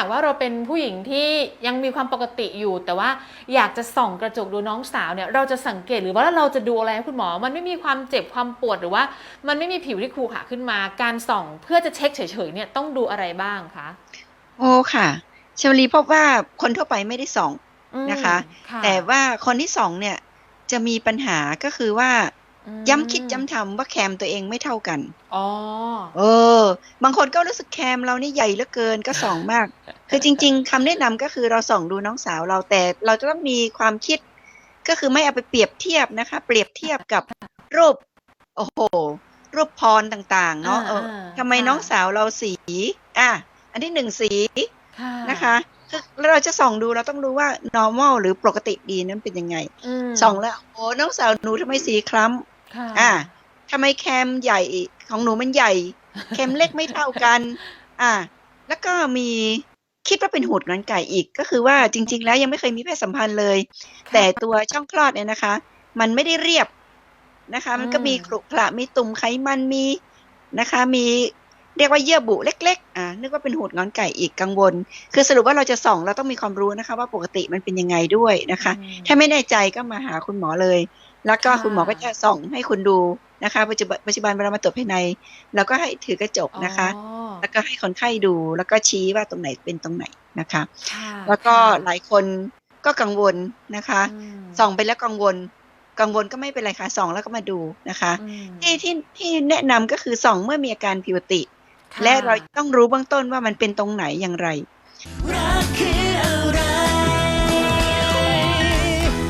ากว่าเราเป็นผู้หญิงที่ยังมีความปกติอยู่ แต่ว่าอยากจะส่องกระจกดูน้องสาวเนี่ยเราจะสังเกตหรือว่าเราจะดูอะไรให้คุณหมอ มันไม่มีความเจ็บความปวดหรือว่า มันไม่มีผิวที่ขรูขาขึ้นมา การส่องเพื่อจะเช็คเฉยๆเนี่ยต้องดูอะไรบ้างคะโอ้ค่ะชวลีพบว่าคนทั่วไปไม่ได้ส่องอืมนะคะค่ะแต่ว่าคนที่ส่องเนี่ยจะมีปัญหาก็คือว่าอืม ย้ำคิดย้ำทำว่าแคมตัวเองไม่เท่ากันอ๋อเออ บางคนก็รู้สึกแคมเรานี่ใหญ่เหลือเกินก็ส่องมาก คือจริง ๆคำแนะนำก็คือเราส่องดูน้องสาวเราแต่เราจะต้องมีความคิด ก็คือไม่เอาไปเปรียบเทียบนะคะ เปรียบเทียบกับรูปโอ้โหรูปพรต่าง ๆ เนาะเอออ่าทำไมค่ะน้องสาวเราสี อะ อันที่หนึ่งสีค่ะ นะคะคือแล้วเราจะส่องดูเราต้องรู้ว่า normal หรือปกติดีนั้นเป็นยังไงมส่องแล้วโอ้น้องสาวหนูทำไมสีคล้ำค่ะอ่าทำไมแคมใหญ่ของหนูมันใหญ่ แคมเล็กไม่เท่ากัน อ่า แล้วก็มีคิดว่าเป็นหูดงอนไก่อีกก็คือว่าจริง ๆ แล้วยังไม่เคยมีเพศสัมพันธ์เลยค่ะแต่ตัวช่องคลอดเนี่ยนะคะ มันไม่ได้เรียบนะคะ มันก็อืมมีขรุขระมีตุ่มไขมันมีนะคะ มี เรียกว่าเยื่อบุเล็กๆอ่านึกว่าเป็นหูดงอนไก่อีกกังวล คือสรุปว่าเราจะส่องเราต้องมีความรู้นะคะว่าปกติมันเป็นยังไงด้วยนะคะอืมถ้าไม่แน่ใจก็มาหาคุณหมอเลย แล้วก็ค่ะคุณหมอก็จะส่องให้คุณดูนะคะปัจจุบันปัจจุบันเวลามาตรวจภายในเราก็ให้ถือกระจกนะคะอ๋อแล้วก็ให้คนไข้ดูแล้วก็ชี้ว่าตรงไหนเป็นตรงไหนนะคะค่ะแล้วก็ค่ะหลายคนก็กังวลนะคะอืมส่องไปแล้วกังวลกังวลก็ไม่เป็นไรค่ะส่องแล้วก็มาดูนะคะอืมที่ที่ที่แนะนำก็คือส่องเมื่อมีอาการผิวปกติค่ะ และเราต้องรู้เบื้องต้นว่ามันเป็นตรงไหนอย่างไร